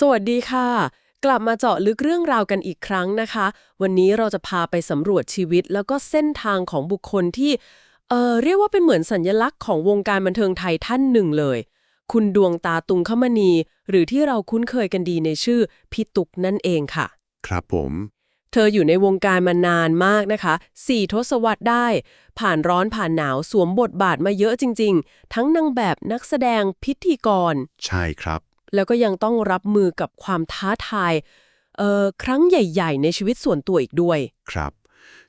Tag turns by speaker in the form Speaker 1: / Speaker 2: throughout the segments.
Speaker 1: สวัสดีค่ะ กลับมาเจาะลึกเรื่องราวกันอีกครั้งนะคะ วันนี้เราจะพาไปสำรวจชีวิตแล้วก็เส้นทางของบุคคลที่เอ่อเรียกว่าเป็นเหมือนสัญลักษณ์ของวงการบันเทิงไทยท่านหนึ่งเลย คุณดวงตาตุงคมณี หรือที่เราคุ้นเคยกันดีในชื่อพี่ตุกนั่นเองค่ะ
Speaker 2: ครับผม
Speaker 1: เธออยู่ในวงการมานานมากนะคะสี่ทศวรรษได้ ผ่านร้อนผ่านหนาวสวมบทบาทมาเยอะจริง ๆ ทั้งนางแบบนักแสดงพิธีกร
Speaker 2: ใช่ครับ
Speaker 1: แล้วก็ยังต้องรับมือกับความท้าทายเออครั้งใหญ่ ๆ ในชีวิตส่วนตัวอีกด้วย
Speaker 2: ครับ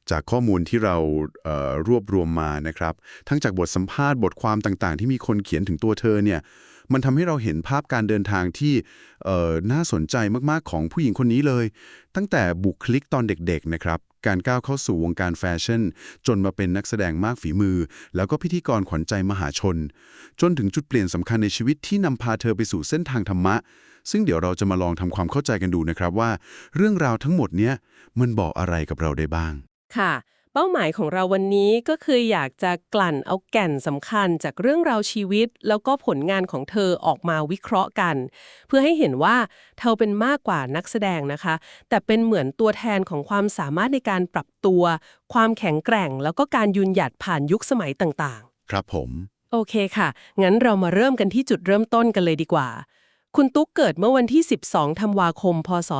Speaker 2: จากข้อมูลที่เราเรวบรวมมานะครับ ทั้งจากบทสัมภาษณ์บทความต่างๆ ที่มีคนเขียนถึงตัวเธอเนี่ย มันทำให้เราเห็นภาพการเดินทางที่น่าสนใจมากๆของผู้หญิงคนนี้เลย ตั้งแต่บุคลิกตอนเด็กๆนะครับการก้าวเข้าสู่วงการแฟชั่น จนมาเป็นนักแสดงมากฝีมือ แล้วก็พิธีกรขวัญใจมหาชน จนถึงจุดเปลี่ยนสำคัญในชีวิตที่นำพาเธอไปสู่เส้นทางธรรมะ ซึ่งเดี๋ยวเราจะมาลองทำความเข้าใจกันดูนะครับว่า เรื่องราวทั้งหมดเนี้ยมันบอกอะไรกับเราได้บ้าง
Speaker 1: ค่ะ เป้าหมายของเราวันนี้ก็คืออยากจะกลั่นเอาแก่นสำคัญจากเรื่องราวชีวิต แล้วก็ผลงานของเธอออกมาวิเคราะห์กัน เพื่อให้เห็นว่าเธอเป็นมากกว่านักแสดงนะคะ แต่เป็นเหมือนตัวแทนของความสามารถในการปรับตัว ความแข็งแกร่ง แล้วก็การยืนหยัดผ่านยุคสมัยต่างๆ
Speaker 2: ครับผม
Speaker 1: โอเคค่ะ งั้นเรามาเริ่มกันที่จุดเริ่มต้นกันเลยดีกว่า คุณตุ๊กเกิดเมื่อวันที่ 12 ธันวาคม พศ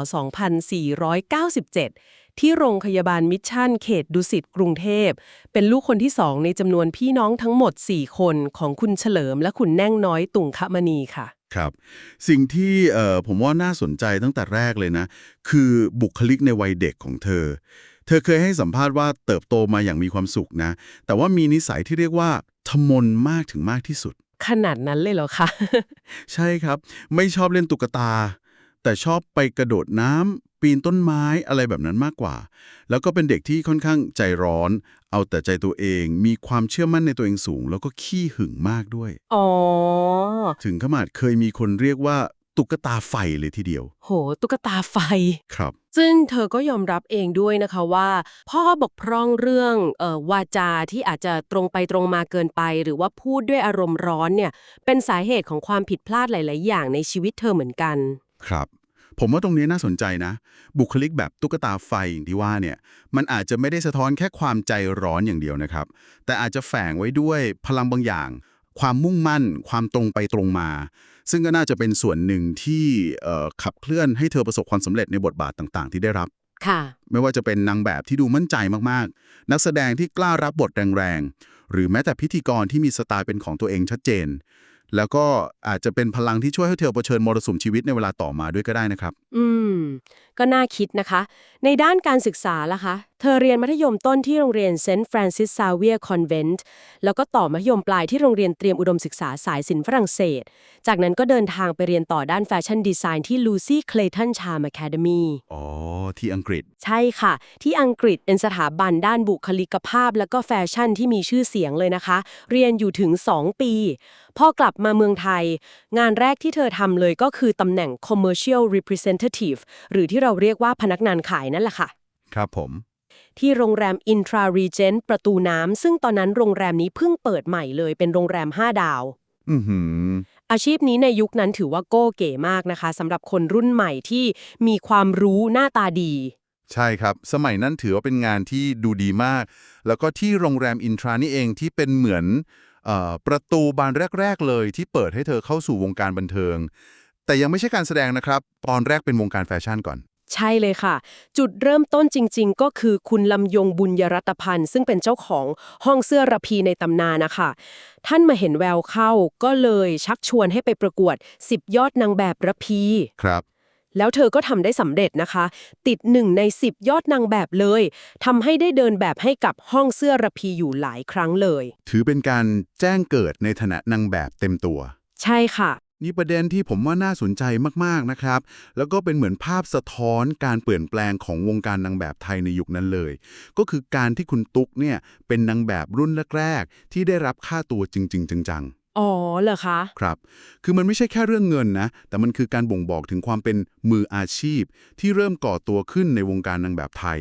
Speaker 1: 2497 ที่โรงพยาบาลมิชชั่นเขตดุสิตกรุงเทพ เป็นลูกคนที่สองในจำนวนพี่น้องทั้งหมด 4 คนของคุณเฉลิมและคุณแน่งน้อยตุงคมณีค่ะ
Speaker 2: ครับ สิ่งที่เอ่อผมว่าน่าสนใจตั้งแต่แรกเลยนะ คือบุคลิกในวัยเด็กของเธอ เธอเคยให้สัมภาษณ์ว่าเติบโตมาอย่างมีความสุขนะ แต่ว่ามีนิสัยที่เรียกว่าทมนมากถึงมากที่สุด
Speaker 1: ขนาดนั้นเลยเหรอคะ
Speaker 2: ใช่ครับ ไม่ชอบเล่นตุ๊กตา แต่ชอบไปกระโดดน้ำ ปีนต้นไม้อะไรแบบนั้นมากกว่า แล้วก็เป็นเด็กที่ค่อนข้างใจร้อน เอาแต่ใจตัวเอง มีความเชื่อมั่นในตัวเองสูง แล้วก็ขี้หึงมากด้วย
Speaker 1: อ๋อ
Speaker 2: ถึงขนาดเคยมีคนเรียกว่าตุ๊กตาไฟเลยทีเดียว
Speaker 1: โห ตุ๊กตาไฟ
Speaker 2: ครับ
Speaker 1: ซึ่งเธอก็ยอมรับเองด้วยนะคะว่า พ่อบกพร่องเรื่องเออวาจาที่อาจจะตรงไปตรงมาเกินไป หรือว่าพูดด้วยอารมณ์ร้อนเนี่ย เป็นสาเหตุของความผิดพลาดหลาย ๆ อย่างในชีวิตเธอเหมือนกัน
Speaker 2: ครับ ผมว่าตรงนี้น่าสนใจนะ บุคลิกแบบตุ๊กตาไฟอย่างที่ว่าเนี่ย มันอาจจะไม่ได้สะท้อนแค่ความใจร้อนอย่างเดียวนะครับ แต่อาจจะแฝงไว้ด้วยพลังบางอย่าง ความมุ่งมั่น ความตรงไปตรงมา ซึ่งก็น่าจะเป็นส่วนหนึ่งที่เอ่อขับเคลื่อนให้เธอประสบความสำเร็จในบทบาทต่าง ๆ ที่ได้รับ
Speaker 1: ค่ะ
Speaker 2: ไม่ว่าจะเป็นนางแบบที่ดูมั่นใจมากๆ นักแสดงที่กล้ารับบทแรงๆ หรือแม้แต่พิธีกรที่มีสไตล์เป็นของตัวเองชัดเจน แล้วก็อาจจะเป็นพลังที่ช่วยให้เธอเผชิญมรสุมชีวิตในเวลาต่อมาด้วยก็ได้นะครับ
Speaker 1: อืม ก็น่าคิดนะคะ ในด้านการศึกษาล่ะคะ เธอเรียนมัธยมต้นที่โรงเรียนเซนต์ฟรานซิสซาเวียร์คอนเวนต์แล้วก็ต่อมัธยมปลายที่โรงเรียนเตรียมอุดมศึกษาสายศิลป์ฝรั่งเศส จากนั้นก็เดินทางไปเรียนต่อด้านแฟชั่นดีไซน์ที่ลูซี่คล y ตันชา m อะคาเดมี
Speaker 2: อ๋อ ที่อังกฤษ
Speaker 1: ใช่ค่ะ ที่อังกฤษเป็นสถาบันด้านบุคลิกภาพ และก็แฟชั่นที่มีชื่อเสียงเลยนะคะ เรียนอยู่ถึง 2 ปี พอกลับมาเมืองไทย งานแรกที่เธอทำเลยก็คือตำแหน่ง commercial representative หรือที่เราเรียกว่าพนักงานขายนั่นแหละค่ะ
Speaker 2: ครับผม
Speaker 1: ที่โรงแรม Intra Regent ประตูน้ำซึ่งตอนนั้นโรงแรมนี้เพิ่งเปิดใหม่เลยเป็นโรงแรม 5 ดาว
Speaker 2: อือหือ
Speaker 1: อาชีพนี้ในยุคนั้นถือว่าโก้เก๋มากนะคะสำหรับคนรุ่นใหม่ที่มีความรู้หน้าตาดี
Speaker 2: ใช่ครับ สมัยนั้นถือว่าเป็นงานที่ดูดีมาก แล้วก็ที่โรงแรมอินทรานี่เองที่เป็นเหมือนเออ ประตูบานแรก ๆ เลยที่เปิดให้เธอเข้าสู่วงการบันเทิง แต่ยังไม่ใช่การแสดงนะครับ ตอนแรกเป็นวงการแฟชั่นก่อน
Speaker 1: ใช่เลยค่ะ จุดเริ่มต้นจริง ๆ ก็คือคุณลำยงบุญยรัตพันธ์ซึ่งเป็นเจ้าของห้องเสื้อระพีในตำนานนะคะ ท่านมาเห็นแววเข้าก็เลยชักชวนให้ไปประกวด 10 ยอดนางแบบระพี
Speaker 2: ครับ
Speaker 1: แล้วเธอก็ทำได้สำเร็จนะคะ ติดหนึ่งใน 10 ยอดนางแบบเลยทำให้ได้เดินแบบให้กับห้องเสื้อระพีอยู่หลายครั้งเลย
Speaker 2: ถือเป็นการแจ้งเกิดในฐานะนางแบบเต็มตัว
Speaker 1: ใช่ค่ะ
Speaker 2: นี่ประเด็นที่ผมว่าน่าสนใจมาก ๆ นะครับ แล้วก็เป็นเหมือนภาพสะท้อนการเปลี่ยนแปลงของวงการนางแบบไทยในยุคนั้นเลย ก็คือการที่คุณตุ๊กเนี่ยเป็นนางแบบรุ่นแรกๆที่ได้รับค่าตัวจริง ๆ จัง
Speaker 1: อ๋อเหรอคะ
Speaker 2: ครับ คือมันไม่ใช่แค่เรื่องเงินนะ แต่มันคือการบ่งบอกถึงความเป็นมืออาชีพ ที่เริ่มก่อตัวขึ้นในวงการนางแบบไทย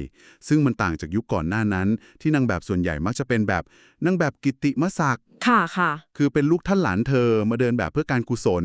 Speaker 2: ซึ่งมันต่างจากยุคก่อนหน้านั้น ที่นางแบบส่วนใหญ่มักจะเป็นแบบนางแบบกิตติมศักดิ์
Speaker 1: ค่ะค่ะ
Speaker 2: คือเป็นลูกท่านหลานเธอมาเดินแบบเพื่อการกุศล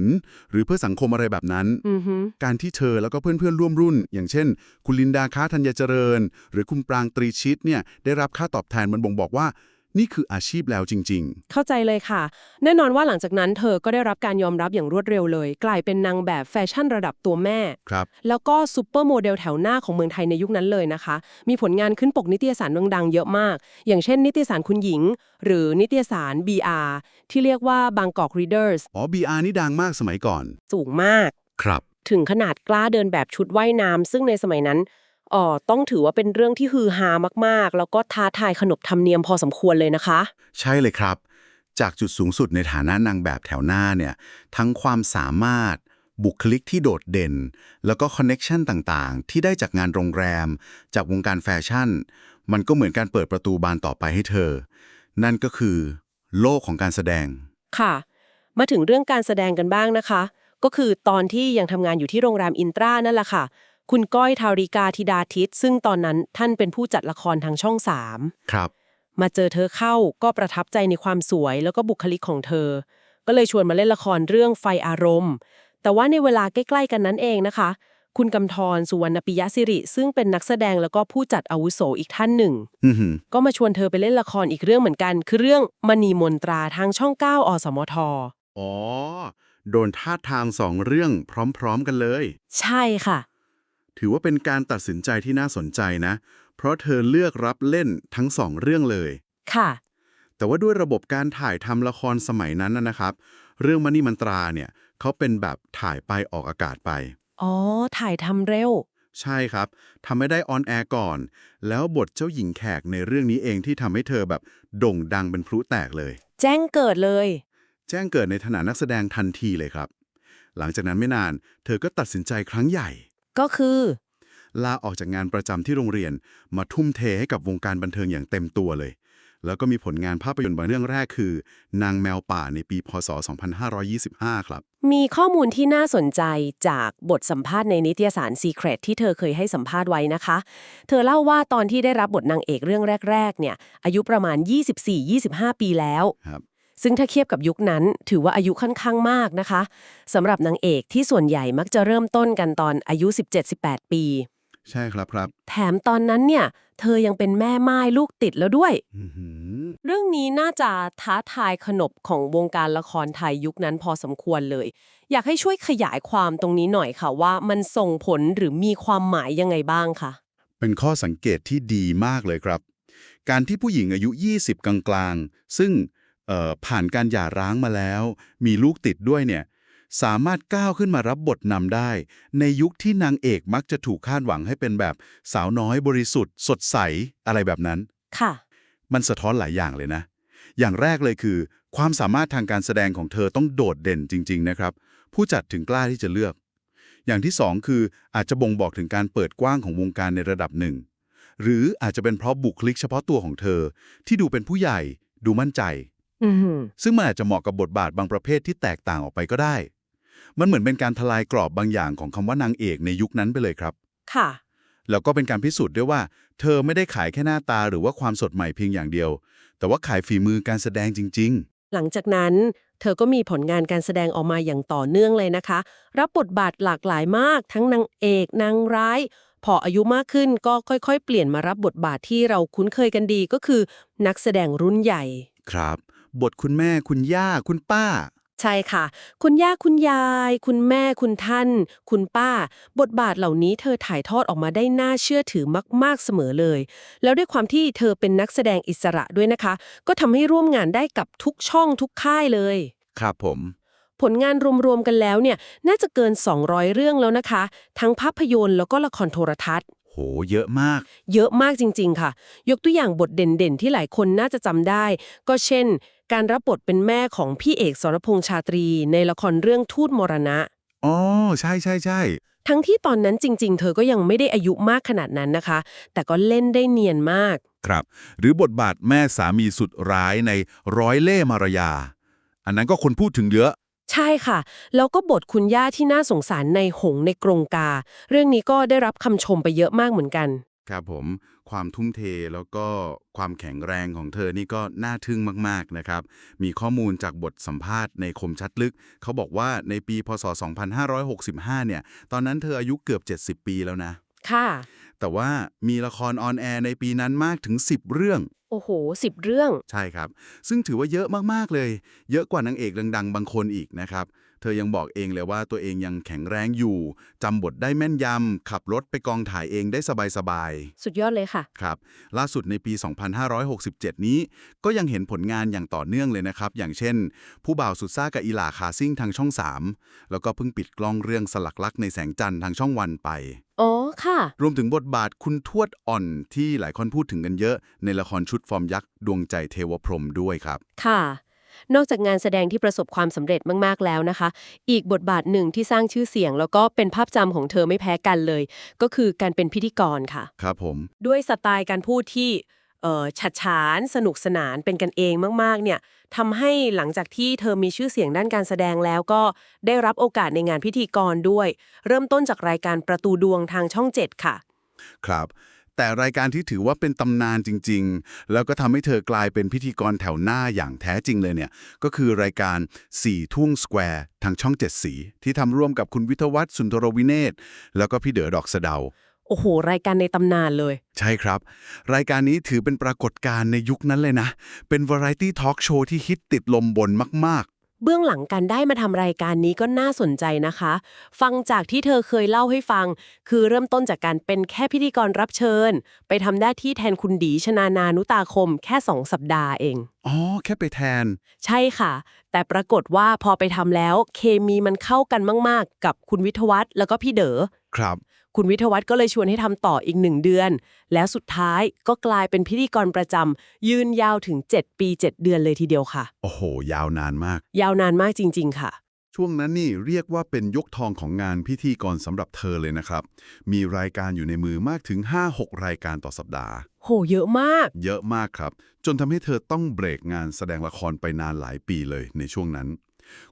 Speaker 2: หรือเพื่อสังคมอะไรแบบนั้น
Speaker 1: อือฮึ
Speaker 2: การที่เธอแล้วก็เพื่อนๆร่วมรุ่น อย่างเช่น คุณลินดาค้าธัญเจริญ หรือคุณปรางตรีชิตเนี่ยได้รับค่าตอบแทนมันบ่งบอกว่า นี่คืออาชีพแล้วจริง
Speaker 1: เข้าใจเลยค่ะ แน่นอนว่าหลังจากนั้นเธอก็ได้รับการยอมรับอย่างรวดเร็วเลย กลายเป็นนางแบบแฟชั่นระดับตัวแม่
Speaker 2: ๆครับ
Speaker 1: แล้วก็ซูเปอร์โมเดลแถวหน้าของเมืองไทยในยุคนั้นเลยนะคะ มีผลงานขึ้นปกนิตยสารดังๆเยอะมาก อย่างเช่น นิตยสารคุณหญิง หรือนิตยสาร BR ที่เรียกว่าบางกอก Readers
Speaker 2: อ๋อ BR นี่ดังมากสมัยก่อน
Speaker 1: สูงมาก
Speaker 2: ครับ
Speaker 1: ถึงขนาดกล้าเดินแบบชุดว่ายน้ำซึ่งในสมัยนั้น อ๋อต้องถือว่าเป็นเรื่องที่ฮือฮามากๆ แล้วก็ท้าทายขนบธรรมเนียมพอสมควรเลยนะคะ
Speaker 2: ใช่เลยครับ จากจุดสูงสุดในฐานะนางแบบแถวหน้าเนี่ย ทั้งความสามารถ บุคลิกที่โดดเด่น แล้วก็คอนเน็ชันต่างๆ ที่ได้จากงานโรงแรม จากวงการแฟชั่น มันก็เหมือนการเปิดประตูบานต่อไปให้เธอ นั่นก็คือ โลกของการแสดง
Speaker 1: ค่ะ มาถึงเรื่องการแสดงกันบ้างนะคะ ก็คือตอนที่ยังทำงานอยู่ที่โรงแรมอินตรานั่นแหละค่ะ คุณก้อยทาริกาธิดาทิตซึ่งตอนนั้นท่านเป็นผู้จัดละครทางช่องสาม
Speaker 2: ครับ
Speaker 1: มาเจอเธอเข้าก็ประทับใจในความสวยแล้วก็บุคลิกของเธอ ก็เลยชวนมาเล่นละครเรื่องไฟอารมณ์ แต่ว่าในเวลาใกล้ ๆ กันนั้นเองนะคะ คุณกำธรสุวรรณปิยสิริ ซึ่งเป็นนักแสดงแล้วก็ผู้จัดอาวุโสอีกท่านหนึ่ง
Speaker 2: อือหือ
Speaker 1: ก็มาชวนเธอไปเล่นละครอีกเรื่องเหมือนกัน คือเรื่องมณีมนตราทางช่อง9อสมท
Speaker 2: อ๋อโดนท่าทางสองเรื่องพร้อม ๆ กันเลย
Speaker 1: ใช่ค่ะ
Speaker 2: ถือว่าเป็นการตัดสินใจที่น่าสนใจนะ เพราะเธอเลือกรับเล่นทั้งสองเรื่องเลย
Speaker 1: ค่ะ
Speaker 2: แต่ว่าด้วยระบบการถ่ายทำละครสมัยนั้นนะนะครับ เรื่องมณีมันตราเนี่ยเขาเป็นแบบถ่ายไปออกอากาศไป
Speaker 1: อ๋อ ถ่ายทำเร็ว
Speaker 2: ใช่ครับทำไม่ได้ออนแอร์ก่อน แล้วบทเจ้าหญิงแขกในเรื่องนี้เองที่ทำให้เธอแบบโด่งดังเป็นพลุแตกเลย
Speaker 1: แจ้งเกิดเลย
Speaker 2: แจ้งเกิดในฐานะนักแสดงทันทีเลยครับ หลังจากนั้นไม่นาน เธอก็ตัดสินใจครั้งใหญ่
Speaker 1: ก็คือ
Speaker 2: ลาออกจากงานประจำที่โรงเรียนมาทุ่มเทให้กับวงการบันเทิงอย่างเต็มตัวเลย แล้วก็มีผลงานภาพยนตร์บางเรื่องแรกคือ นางแมวป่าในปีพศ 2525 ครับ
Speaker 1: มีข้อมูลที่น่าสนใจจากบทสัมภาษณ์ในนิตยสาร Secret ที่เธอเคยให้สัมภาษณ์ไว้นะคะ เธอเล่าว่าตอนที่ได้รับบทนางเอกเรื่องแรก ๆ เนี่ย อายุประมาณ 24-25 ปีแล้ว
Speaker 2: ครับ
Speaker 1: ซึ่งถ้าเทียบกับยุคนั้นถือว่าอายุค่อนข้างมากนะคะสำหรับนางเอกที่ส่วนใหญ่มักจะเริ่มต้นกันตอนอายุ 17-18 ปี
Speaker 2: ใช่ครับครับ
Speaker 1: แถมตอนนั้นเนี่ย เธอยังเป็นแม่ไม้ลูกติดแล้วด้วย
Speaker 2: อื้อหือ
Speaker 1: เรื่องนี้น่าจะท้าทายขนบของวงการละครไทยยุคนั้นพอสมควรเลย อยากให้ช่วยขยายความตรงนี้หน่อยค่ะว่ามันส่งผลหรือมีความหมายยังไงบ้างคะ
Speaker 2: เป็นข้อสังเกตที่ดีมากเลยครับ การที่ผู้หญิงอายุ 20 กลางๆ ซึ่งเอ่อ ผ่านการหย่าร้างมาแล้ว มีลูกติดด้วยเนี่ย สามารถก้าวขึ้นมารับบทนำได้ ในยุคที่นางเอกมักจะถูกคาดหวังให้เป็นแบบสาวน้อยบริสุทธิ์ สดใสอะไรแบบนั้น
Speaker 1: ค่ะ
Speaker 2: มันสะท้อนหลายอย่างเลยนะ อย่างแรกเลยคือ ความสามารถทางการแสดงของเธอต้องโดดเด่นจริง ๆ นะครับ ผู้จัดถึงกล้าที่จะเลือก อย่างที่สองคืออาจจะบ่งบอกถึงการเปิดกว้างของวงการในระดับหนึ่ง หรืออาจจะเป็นเพราะบุคลิกเฉพาะตัวของเธอ ที่ดูเป็นผู้ใหญ่ ดูมั่นใจ
Speaker 1: อืม
Speaker 2: ซึ่งมันอาจจะเหมาะกับบทบาทบางประเภทที่แตกต่างออกไปก็ได้ มันเหมือนเป็นการทลายกรอบบางอย่างของคำว่านางเอกในยุคนั้นไปเลยครับ
Speaker 1: ค่ะ
Speaker 2: แล้วก็เป็นการพิสูจน์ด้วยว่า เธอไม่ได้ขายแค่หน้าตาหรือว่าความสดใหม่เพียงอย่างเดียว แต่ว่าขายฝีมือการแสดงจริง
Speaker 1: หลังจากนั้น เธอก็มีผลงานการแสดงออกมาอย่างต่อเนื่องเลยนะคะ รับบทบาทหลากหลายมาก ทั้งนางเอกนางร้ายพออายุมากขึ้นก็ค่อย ๆ เปลี่ยนมารับบทบาทที่เราคุ้นเคยกันดีก็คือ นักแสดงรุ่นใหญ่
Speaker 2: ๆครับ บทคุณแม่ คุณย่า คุณป้า
Speaker 1: ใช่ค่ะ คุณย่าคุณยาย คุณแม่คุณท่าน คุณป้า บทบาทเหล่านี้เธอถ่ายทอดออกมาได้น่าเชื่อถือมาก ๆเสมอเลย แล้วด้วยความที่เธอเป็นนักแสดงอิสระด้วยนะคะ ก็ทำให้ร่วมงานได้กับทุกช่องทุกค่ายเลย
Speaker 2: ครับผม
Speaker 1: ผลงานรวมๆกันแล้วเนี่ยน่าจะเกิน 200 เรื่องแล้วนะคะ ทั้งภาพยนตร์แล้วก็ละครโทรทัศน์
Speaker 2: โห เยอะมาก
Speaker 1: เยอะมากจริง ๆ ค่ะ ยกตัวอย่างบทเด่นๆ ที่หลายคนน่าจะจำได้ ก็เช่น การรับบทเป็นแม่ของพี่เอกสรพงษ์ชาตรี ในละครเรื่องทูตมรณะ
Speaker 2: อ๋อ ใช่ใช่ใช่
Speaker 1: ทั้งที่ตอนนั้นจริง ๆ เธอก็ยังไม่ได้อายุมากขนาดนั้นนะคะ แต่ก็เล่นได้เนียนมาก
Speaker 2: ครับ หรือบทบาทแม่สามีสุดร้ายในร้อยเล่ห์มารยา
Speaker 3: อันนั้นก็คนพูดถึงเยอะ
Speaker 1: ใช่ค่ะ แล้วก็บทคุณย่าที่น่าสงสารในหงส์ในกรงกา เรื่องนี้ก็ได้รับคำชมไปเยอะมากเหมือนกัน
Speaker 2: ครับผมความทุ่มเทแล้วก็ความแข็งแรงของเธอนี่ก็น่าทึ่งมาก ๆ นะครับ มีข้อมูลจากบทสัมภาษณ์ในคมชัดลึก เขาบอกว่าในปีพศ 2565 เนี่ย ตอนนั้นเธออายุเกือบ 70 ปีแล้วนะ
Speaker 1: ค่ะ
Speaker 2: แต่ว่ามีละครออนแอร์ในปีนั้นมากถึง 10 เรื่อง
Speaker 1: โอ้โหสิบเรื่อง
Speaker 2: ใช่ครับ ซึ่งถือว่าเยอะมาก ๆ เลย เยอะกว่านางเอกดัง ๆ บางคนอีกนะครับ เธอยังบอกเองเลยว่าตัวเองยังแข็งแรงอยู่จำบทได้แม่นยำขับรถไปกองถ่ายเองได้สบายๆ
Speaker 1: สุดยอดเลยค่ะ
Speaker 2: ครับล่าสุดในปี 2567 นี้ก็ยังเห็นผลงานอย่างต่อเนื่องเลยนะครับ อย่างเช่น ผู้บ่าวสุดซ่ากับอีหลาคาซิ่งทางช่อง 3 แล้วก็เพิ่งปิดกล้องเรื่องสลักลักในแสงจันทร์ทางช่องวันไป
Speaker 1: อ๋อค่ะ
Speaker 2: รวมถึงบทบาทคุณทวดอ่อนที่หลายคนพูดถึงกันเยอะ ในละครชุดฟอร์มยักษ์ดวงใจเทวพรหมด้วยครับ
Speaker 1: ค่ะ นอกจากงานแสดงที่ประสบความสำเร็จมากๆแล้วนะคะ อีกบทบาทหนึ่งที่สร้างชื่อเสียง แล้วก็เป็นภาพจำของเธอไม่แพ้กันเลย ก็คือการเป็นพิธีกรค่ะ
Speaker 2: ครับผม
Speaker 1: ด้วยสไตล์การพูดที่เอ่อฉัดฉานสนุกสนานเป็นกันเองมากๆ เนี่ยทำให้หลังจากที่เธอมีชื่อเสียงด้านการแสดงแล้วก็ได้รับโอกาสในงานพิธีกรด้วย เริ่มต้นจากรายการประตูดวงทางช่อง 7 ค่ะ
Speaker 2: ครับ แต่รายการที่ถือว่าเป็นตำนานจริง ๆ แล้วก็ทำให้เธอกลายเป็นพิธีกรแถวหน้าอย่างแท้จริงเลยเนี่ย ก็คือรายการสี่ทุ่งสแควร์ทางช่องเจ็ดสี ที่ทำร่วมกับคุณวิทยวัฒน์สุนทรวิเนศแล้วก็พี่เด๋อดอกสะเดา
Speaker 1: โอ้โห รายการในตำนานเลย
Speaker 2: ใช่ครับ รายการนี้ถือเป็นปรากฏการณ์ในยุคนั้นเลยนะ เป็นวาไรตี้ทอล์กโชว์ที่ฮิตติดลมบนมาก
Speaker 1: เบื้องหลังการได้มาทำรายการนี้ก็น่าสนใจนะคะ ฟังจากที่เธอเคยเล่าให้ฟัง คือเริ่มต้นจากการเป็นแค่พิธีกรรับเชิญ ไปทำหน้าที่แทนคุณดีชนานานุตาคมแค่สองสัปดาห์เอง
Speaker 2: ๆอ๋อ แค่ไปแทน
Speaker 1: ใช่ค่ะ แต่ปรากฏว่าพอไปทำแล้วเคมีมันเข้ากันมาก ๆ กับคุณวิทยวัฒน์แล้วก็พี่เด๋อ
Speaker 2: ครับ
Speaker 1: คุณวิทยวัฒน์ก็เลยชวนให้ทำต่ออีกหนึ่งเดือน แล้วสุดท้ายก็กลายเป็นพิธีกรประจำยืนยาวถึง 7 ปี 7 เดือนเลยทีเดียวค่ะ
Speaker 2: โอ้โห ยาวนานมาก
Speaker 1: ยาวนานมากจริง ๆ ค่ะ
Speaker 2: ช่วงนั้นนี่เรียกว่าเป็นยกทองของงานพิธีกรสำหรับเธอเลยนะครับ มีรายการอยู่ในมือมากถึง 5-6 รายการต่อสัปดาห์
Speaker 1: โห เยอะมาก
Speaker 2: เยอะมากครับ จนทำให้เธอต้องเบรกงานแสดงละครไปนานหลายปีเลยในช่วงนั้น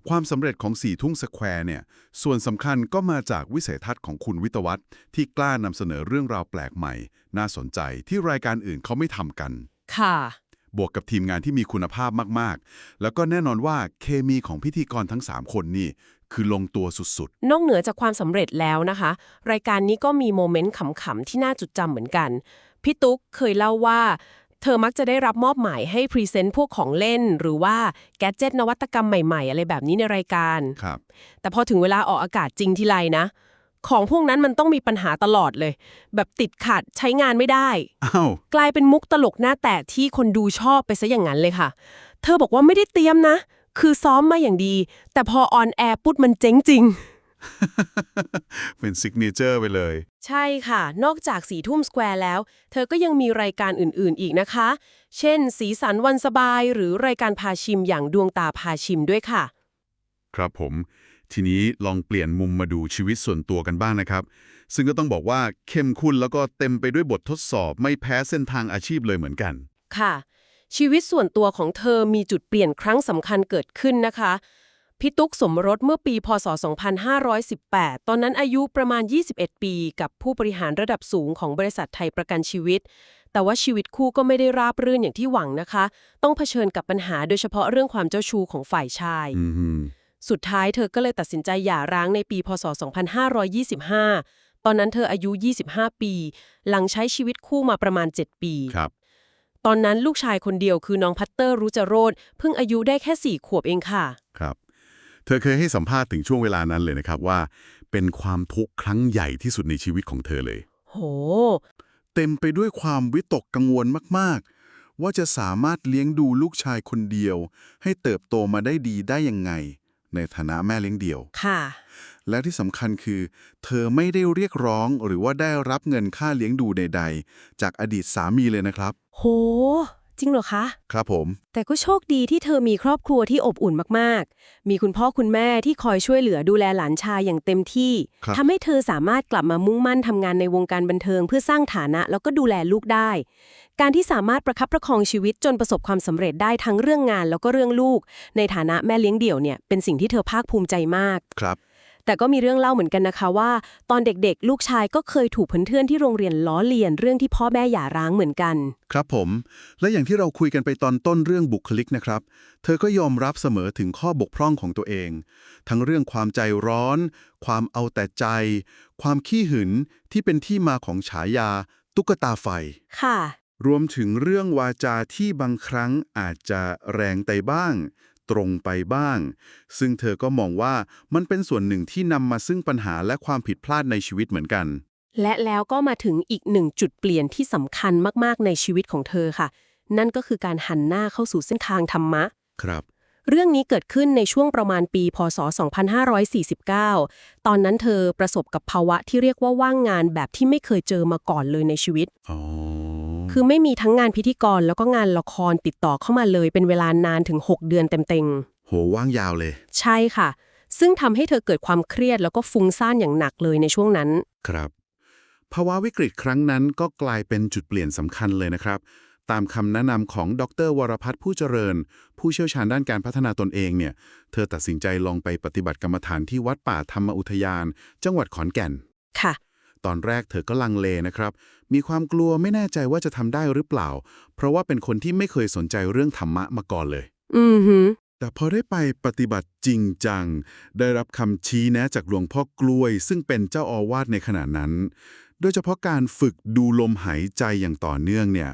Speaker 2: ความสำเร็จของสี่ทุ่งสแควร์เนี่ย ส่วนสำคัญก็มาจากวิสัยทัศน์ของคุณวิตวัตที่กล้านำเสนอเรื่องราวแปลกใหม่ น่าสนใจที่รายการอื่นเขาไม่ทำกัน
Speaker 1: ค่ะ
Speaker 2: บวกกับทีมงานที่มีคุณภาพมากๆ แล้วก็แน่นอนว่าเคมีของพิธีกรทั้ง 3 คนนี่ คือลงตัวสุด
Speaker 1: นอกเหนือจากความสำเร็จแล้วนะคะ รายการนี้ก็มีโมเมนต์ขำๆที่น่าจดจำเหมือนกัน พี่ตุ๊กเคยเล่าว่า เธอมักจะได้รับมอบหมายให้พรีเซนต์พวกของเล่น หรือว่าแกดเจิตนวัตกรรมใหม่ๆ อะไรแบบนี้ในรายการ
Speaker 2: ๆครับ
Speaker 1: แต่พอถึงเวลาออกอากาศจริงทีไรนะ ของพวกนั้นมันต้องมีปัญหาตลอดเลย แบบติดขัดใช้งานไม่ได้
Speaker 2: อ้าว
Speaker 1: กลายเป็นมุกตลกหน้าแตกที่คนดูชอบไปซะอย่างนั้นเลยค่ะ เธอบอกว่าไม่ได้เตรียมนะ คือซ้อมมาอย่างดี แต่พอออนแอร์ปุ๊บมันเจ๊งจริง
Speaker 2: เป็นซิกเนเจอร์ไปเลย
Speaker 1: ใช่ค่ะ นอกจากสีทุ่มสแควร์แล้ว เธอก็ยังมีรายการอื่นๆอีกนะคะ เช่น สีสันวันสบาย หรือรายการพาชิมอย่างดวงตาพาชิมด้วยค่ะ
Speaker 2: ครับผม ทีนี้ลองเปลี่ยนมุมมาดูชีวิตส่วนตัวกันบ้างนะครับ ซึ่งก็ต้องบอกว่าเข้มข้นแล้วก็เต็มไปด้วยบททดสอบไม่แพ้เส้นทางอาชีพเลยเหมือนกัน
Speaker 1: ค่ะ ชีวิตส่วนตัวของเธอมีจุดเปลี่ยนครั้งสำคัญเกิดขึ้นนะคะ พี่ตุ๊กสมรสเมื่อปีพศ 2518 ตอนนั้นอายุประมาณ 21 ปี กับผู้บริหารระดับสูงของบริษัทไทยประกันชีวิต แต่ว่าชีวิตคู่ก็ไม่ได้ราบรื่นอย่างที่หวังนะคะ ต้องเผชิญกับปัญหาโดยเฉพาะเรื่องความเจ้าชู้ของฝ่ายชาย
Speaker 2: อืม
Speaker 1: สุดท้ายเธอก็เลยตัดสินใจหย่าร้างในปี พศ 2525 ตอนนั้นเธออายุ 25 ปี หลังใช้ชีวิตคู่มาประมาณ 7 ปี
Speaker 2: ครับ
Speaker 1: ตอนนั้นลูกชายคนเดียวคือน้องพัตเตอร์รุจโรธเพิ่งอายุได้แค่4ขวบเองค่ะ
Speaker 2: ครับ เธอเคยให้สัมภาษณ์ถึงช่วงเวลานั้นเลยนะครับว่า เป็นความทุกข์ครั้งใหญ่ที่สุดในชีวิตของเธอเลย
Speaker 1: โห
Speaker 2: เต็มไปด้วยความวิตกกังวลมากๆ ว่าจะสามารถเลี้ยงดูลูกชายคนเดียว ให้เติบโตมาได้ดีได้ยังไง ในฐานะแม่เลี้ยงเดี่ยว
Speaker 1: ค่ะ
Speaker 2: และที่สำคัญคือ เธอไม่ได้เรียกร้องหรือว่าได้รับเงินค่าเลี้ยงดูใด ๆ จากอดีตสามีเลยนะครับ
Speaker 1: โห จริงเหรอคะ
Speaker 2: ครับผม
Speaker 1: แต่ก็โชคดีที่เธอมีครอบครัวที่อบอุ่นมากๆ มีคุณพ่อคุณแม่ที่คอยช่วยเหลือดูแลหลานชายอย่างเต็มที่
Speaker 2: ครับ
Speaker 1: ทำให้เธอสามารถกลับมามุ่งมั่นทำงานในวงการบันเทิงเพื่อสร้างฐานะแล้วก็ดูแลลูกได้ การที่สามารถประคับประคองชีวิตจนประสบความสำเร็จได้ทั้งเรื่องงานแล้วก็เรื่องลูก ในฐานะแม่เลี้ยงเดี่ยวเนี่ยเป็นสิ่งที่เธอภาคภูมิใจมาก
Speaker 2: ครับ
Speaker 1: แต่ก็มีเรื่องเล่าเหมือนกันนะคะว่า ตอนเด็กๆ ลูกชายก็เคยถูกเพื่อนๆที่โรงเรียนล้อเลียนเรื่องที่พ่อแม่หย่าร้างเหมือนกัน
Speaker 2: ครับผม และอย่างที่เราคุยกันไปตอนต้นเรื่องบุคลิกนะครับ เธอก็ยอมรับเสมอถึงข้อบกพร่องของตัวเอง ทั้งเรื่องความใจร้อน ความเอาแต่ใจ ความขี้หึนที่เป็นที่มาของฉายา ตุ๊กตาไฟ
Speaker 1: ค่ะ
Speaker 2: รวมถึงเรื่องวาจาที่บางครั้งอาจจะแรงไปบ้าง ตรงไปบ้าง ซึ่งเธอก็มองว่ามันเป็นส่วนหนึ่งที่นำมาซึ่งปัญหาและความผิดพลาดในชีวิตเหมือนกัน
Speaker 1: และแล้วก็มาถึงอีกหนึ่งจุดเปลี่ยนที่สำคัญมากๆในชีวิตของเธอค่ะ นั่นก็คือการหันหน้าเข้าสู่เส้นทางธรรมะ
Speaker 2: ครับ
Speaker 1: เรื่องนี้เกิดขึ้นในช่วงประมาณปี พศ 2549 ตอนนั้นเธอประสบกับภาวะที่เรียกว่าว่างงานแบบที่ไม่เคยเจอมาก่อนเลยในชีวิต
Speaker 2: อ๋อ
Speaker 1: คือไม่มีทั้งงานพิธีกรแล้วก็งานละครติดต่อเข้ามาเลย เป็นเวลานานถึง 6 เดือนเต็ม
Speaker 2: โหว่างยาวเลย
Speaker 1: ๆ ใช่ค่ะ ซึ่งทำให้เธอเกิดความเครียดแล้วก็ฟุ้งซ่านอย่างหนักเลยในช่วงนั้น
Speaker 2: ครับ ภาวะวิกฤตครั้งนั้นก็กลายเป็นจุดเปลี่ยนสำคัญเลยนะครับ ตามคำแนะนำของดรวรพัฒน์ผู้เจริญ ผู้เชี่ยวชาญด้านการพัฒนาตนเองเนี่ย เธอตัดสินใจลองไปปฏิบัติกรรมฐานที่วัดป่าธรรมอุทยาน จังหวัดขอนแก่น
Speaker 1: ค่ะ
Speaker 2: ตอนแรกเธอก็ลังเลนะครับ มีความกลัวไม่แน่ใจว่าจะทำได้หรือเปล่า เพราะว่าเป็นคนที่ไม่เคยสนใจเรื่องธรรมะมาก่อนเลย
Speaker 1: อือหือ
Speaker 2: แต่พอได้ไปปฏิบัติจริงจัง ได้รับคำชี้แนะจากหลวงพ่อกล้วย ซึ่งเป็นเจ้าอาวาสในขณะนั้น โดยเฉพาะการฝึกดูลมหายใจอย่างต่อเนื่องเนี่ย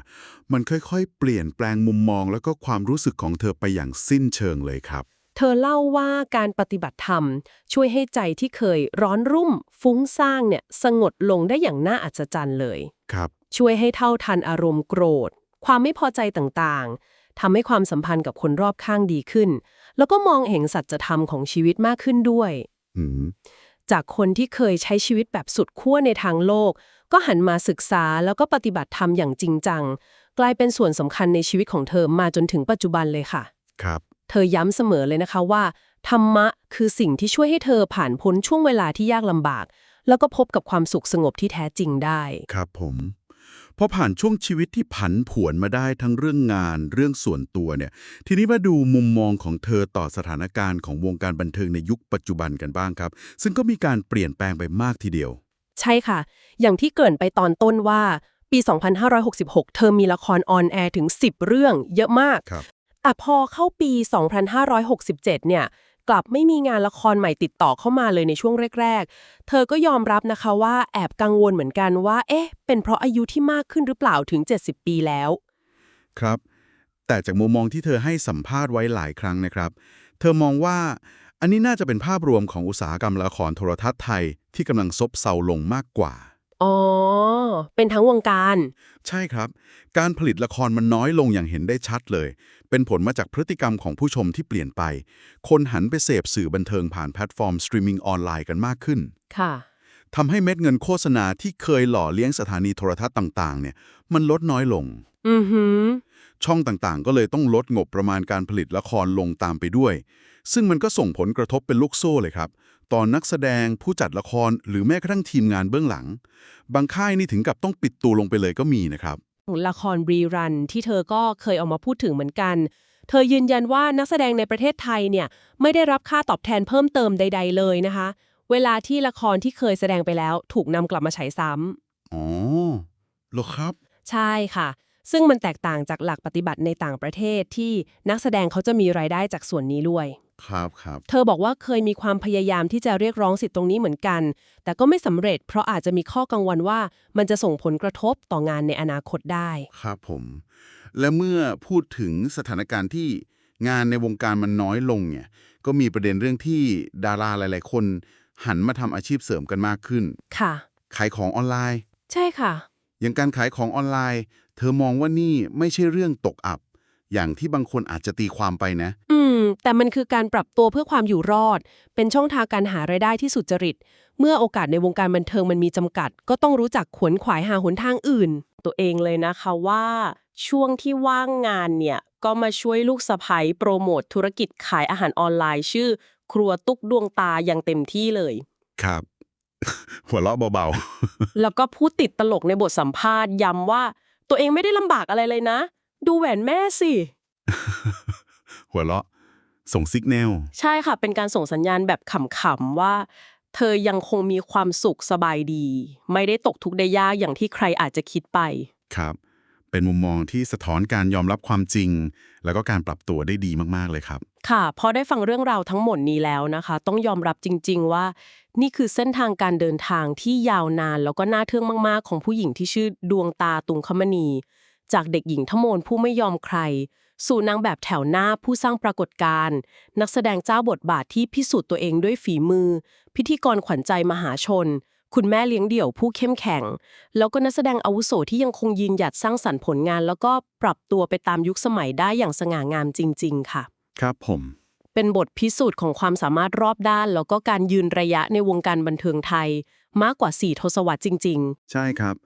Speaker 2: มันค่อยๆ เปลี่ยนแปลงมุมมองแล้วก็ความรู้สึกของเธอไปอย่างสิ้นเชิงเลยครับ
Speaker 1: เธอเล่าว่าการปฏิบัติธรรม ช่วยให้ใจที่เคยร้อนรุ่ม ฟุ้งซ่านเนี่ยสงบลงได้อย่างน่าอัศจรรย์เลย
Speaker 2: ครับ
Speaker 1: ช่วยให้เท่าทันอารมณ์โกรธ ความไม่พอใจต่างๆทำให้ความสัมพันธ์กับคนรอบข้างดีขึ้น แล้วก็มองเห็นสัจธรรมของชีวิตมากขึ้นด้วย
Speaker 2: อืม
Speaker 1: จากคนที่เคยใช้ชีวิตแบบสุดขั้วในทางโลก ก็หันมาศึกษาแล้วก็ปฏิบัติธรรมอย่างจริงจัง กลายเป็นส่วนสำคัญในชีวิตของเธอมาจนถึงปัจจุบันเลยค่ะ
Speaker 2: ครับ
Speaker 1: เธอย้ำเสมอเลยนะคะว่า ธรรมะคือสิ่งที่ช่วยให้เธอผ่านพ้นช่วงเวลาที่ยากลำบาก แล้วก็พบกับความสุขสงบที่แท้จริงได้
Speaker 2: ครับผมพอผ่านช่วงชีวิตที่ผันผวนมาได้ทั้งเรื่องงานเรื่องส่วนตัวเนี่ย ทีนี้มาดูมุมมองของเธอต่อสถานการณ์ของวงการบันเทิงในยุคปัจจุบันกันบ้างครับ ซึ่งก็มีการเปลี่ยนแปลงไปมากทีเดียว
Speaker 1: ใช่ค่ะ อย่างที่เกริ่นไปตอนต้นว่าปี 2566 เธอมีละครออนแอร์ถึง 10 เรื่องเยอะมาก
Speaker 2: ครับ
Speaker 1: แต่พอเข้าปี 2567 เนี่ย กลับไม่มีงานละครใหม่ติดต่อเข้ามาเลยในช่วงแรก ๆ เธอก็ยอมรับนะคะว่าแอบกังวลเหมือนกันว่า เอ๊ะ เป็นเพราะอายุที่มากขึ้นหรือเปล่าถึง 70 ปีแล้ว
Speaker 2: ครับ แต่จากมุมมองที่เธอให้สัมภาษณ์ไว้หลายครั้งนะครับ เธอมองว่าอันนี้น่าจะเป็นภาพรวมของอุตสาหกรรมละครโทรทัศน์ไทยที่กำลังซบเซาลงมากกว่า
Speaker 1: อ๋อ เป็นทั้งวงการ
Speaker 2: ใช่ครับ การผลิตละครมันน้อยลงอย่างเห็นได้ชัดเลย เป็นผลมาจากพฤติกรรมของผู้ชมที่เปลี่ยนไป คนหันไปเสพสื่อบันเทิงผ่านแพลตฟอร์มสตรีมมิ่งออนไลน์กันมากขึ้น
Speaker 1: ค่ะ
Speaker 2: ทำให้เม็ดเงินโฆษณาที่เคยหล่อเลี้ยงสถานีโทรทัศน์ต่าง ๆ เนี่ย มันลดน้อยลง
Speaker 1: อือหือ
Speaker 2: ช่องต่างๆ ก็เลยต้องลดงบประมาณการผลิตละครลงตามไปด้วย ซึ่งมันก็ส่งผลกระทบเป็นลูกโซ่เลยครับ ตอนนักแสดงผู้จัดละครหรือแม้กระทั่งทีมงานเบื้องหลัง บางค่ายนี่ถึงกับต้องปิดตัวลงไปเลยก็มีนะครับ
Speaker 1: ละครรีรันที่เธอก็เคยออกมาพูดถึงเหมือนกัน เธอยืนยันว่านักแสดงในประเทศไทยเนี่ยไม่ได้รับค่าตอบแทนเพิ่มเติมใด ๆ เลยนะคะ เวลาที่ละครที่เคยแสดงไปแล้ว ถูกนำกลับมาฉายซ้ำ
Speaker 2: อ๋อเหรอครับ
Speaker 1: ใช่ค่ะ ซึ่งมันแตกต่างจากหลักปฏิบัติในต่างประเทศที่นักแสดงเขาจะมีรายได้จากส่วนนี้ด้วย
Speaker 2: ครับครับ
Speaker 1: เธอบอกว่าเคยมีความพยายามที่จะเรียกร้องสิทธิ์ตรงนี้เหมือนกัน แต่ก็ไม่สำเร็จ เพราะอาจจะมีข้อกังวลว่ามันจะส่งผลกระทบต่องานในอนาคตได้
Speaker 2: ครับผม และเมื่อพูดถึงสถานการณ์ที่งานในวงการมันน้อยลงเนี่ย ก็มีประเด็นเรื่องที่ดาราหลาย ๆ คน หันมาทำอาชีพเสริมกันมากขึ้น
Speaker 1: ค่ะ
Speaker 2: ขายของออนไลน์
Speaker 1: ใช่ค่ะ
Speaker 2: อย่างการขายของออนไลน์ เธอมองว่านี่ไม่ใช่เรื่องตกอับ อย่างที่บางคนอาจจะตีความไปนะ
Speaker 1: อืม แต่มันคือการปรับตัวเพื่อความอยู่รอด เป็นช่องทางการหารายได้ที่สุจริต เมื่อโอกาสในวงการบันเทิงมันมีจำกัด ก็ต้องรู้จักขวนขวายหาหนทางอื่น ตัวเองเลยนะคะว่าช่วงที่ว่างงานเนี่ย ก็มาช่วยลูกสะใภ้โปรโมทธุรกิจขายอาหารออนไลน์ ชื่อ ครัวตุ๊กดวงตาอย่างเต็มที่เลย
Speaker 2: ครับ หัวเราะเบา
Speaker 1: แล้วก็พูดติดตลกในบทสัมภาษณ์ย้ำว่า ตัวเองไม่ได้ลำบากอะไรเลยนะ ดูแหวนแม่สิ
Speaker 2: ๆหัวเราะ ส่งซิกเนล
Speaker 1: ใช่ค่ะ เป็นการส่งสัญญาณแบบขำๆว่า เธอยังคงมีความสุขสบายดี ไม่ได้ตกทุกข์ได้ยากอย่างที่ใครอาจจะคิดไป
Speaker 2: ครับ เป็นมุมมองที่สะท้อนการยอมรับความจริง แล้วก็การปรับตัวได้ดีมากๆเลยครับ
Speaker 1: ค่ะพอได้ฟังเรื่องราวทั้งหมดนี้แล้วนะคะ ต้องยอมรับจริง ๆ ว่า นี่คือเส้นทางการเดินทางที่ยาวนาน แล้วก็น่าทึ่งมากๆ ของผู้หญิงที่ชื่อดวงตาตุงคมณี จากเด็กหญิงทโมนผู้ไม่ยอมใคร สู่นางแบบแถวหน้าผู้สร้างปรากฏการณ์ นักแสดงเจ้าบทบาทที่พิสูจน์ตัวเองด้วยฝีมือ พิธีกรขวัญใจมหาชน คุณแม่เลี้ยงเดี่ยวผู้เข้มแข็ง แล้วก็นักแสดงอาวุโสที่ยังคงยืนหยัดสร้างสรรค์ผลงาน แล้วก็ปรับตัวไปตามยุคสมัยได้อย่างสง่างามจริง ๆ ค่ะ
Speaker 2: ครับผม
Speaker 1: เป็นบทพิสูจน์ของความสามารถรอบด้าน แล้วก็การยืนระยะในวงการบันเทิงไทย มากกว่า4ทศวรรษจริง
Speaker 2: ใช่ครับ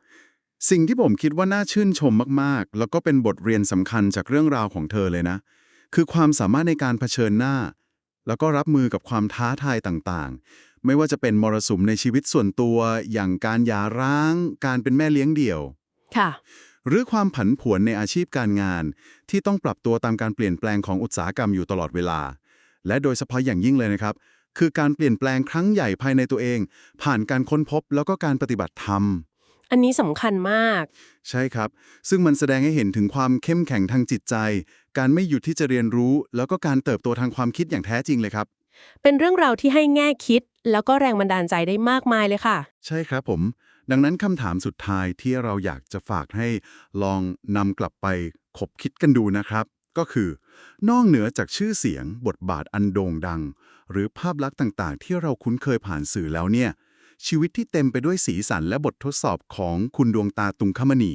Speaker 2: สิ่งที่ผมคิดว่าน่าชื่นชมมากๆ แล้วก็เป็นบทเรียนสำคัญจากเรื่องราวของเธอเลยนะ คือความสามารถในการเผชิญหน้า แล้วก็รับมือกับความท้าทายต่างๆ ไม่ว่าจะเป็นมรสุมในชีวิตส่วนตัว อย่างการหย่าร้าง การเป็นแม่เลี้ยงเดี่ยว
Speaker 1: ๆค่ะ
Speaker 2: หรือความผันผวนในอาชีพการงาน ที่ต้องปรับตัวตามการเปลี่ยนแปลงของอุตสาหกรรมอยู่ตลอดเวลา และโดยเฉพาะอย่างยิ่งเลยนะครับ คือการเปลี่ยนแปลงครั้งใหญ่ภายในตัวเอง ผ่านการค้นพบแล้วก็การปฏิบัติธรรม
Speaker 1: อันนี้สำคัญมาก
Speaker 2: ใช่ครับ ซึ่งมันแสดงให้เห็นถึงความเข้มแข็งทางจิตใจ การไม่หยุดที่จะเรียนรู้ แล้วก็การเติบโตทางความคิดอย่างแท้จริงเลยครับ
Speaker 1: เป็นเรื่องราวที่ให้แง่คิด แล้วก็แรงบันดาลใจได้มากมายเลยค่ะ
Speaker 2: ใช่ครับผม ดังนั้นคำถามสุดท้ายที่เราอยากจะฝากให้ลองนำกลับไปคบคิดกันดูนะครับ ก็คือ นอกเหนือจากชื่อเสียง บทบาทอันโด่งดัง หรือภาพลักษณ์ต่างๆ ที่เราคุ้นเคยผ่านสื่อแล้วเนี่ย ชีวิตที่เต็มไปด้วยสีสันและบททดสอบของคุณดวงตาตุงคมณี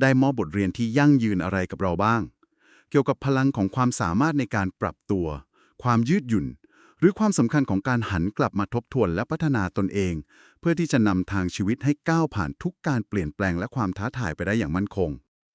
Speaker 2: ได้มอบบทเรียนที่ยั่งยืนอะไรกับเราบ้าง เกี่ยวกับพลังของความสามารถในการปรับตัว ความยืดหยุ่น หรือความสำคัญของการหันกลับมาทบทวนและพัฒนาตนเอง เพื่อที่จะนำทางชีวิตให้ก้าวผ่านทุกการเปลี่ยนแปลงและความท้าทายไปได้อย่างมั่นคง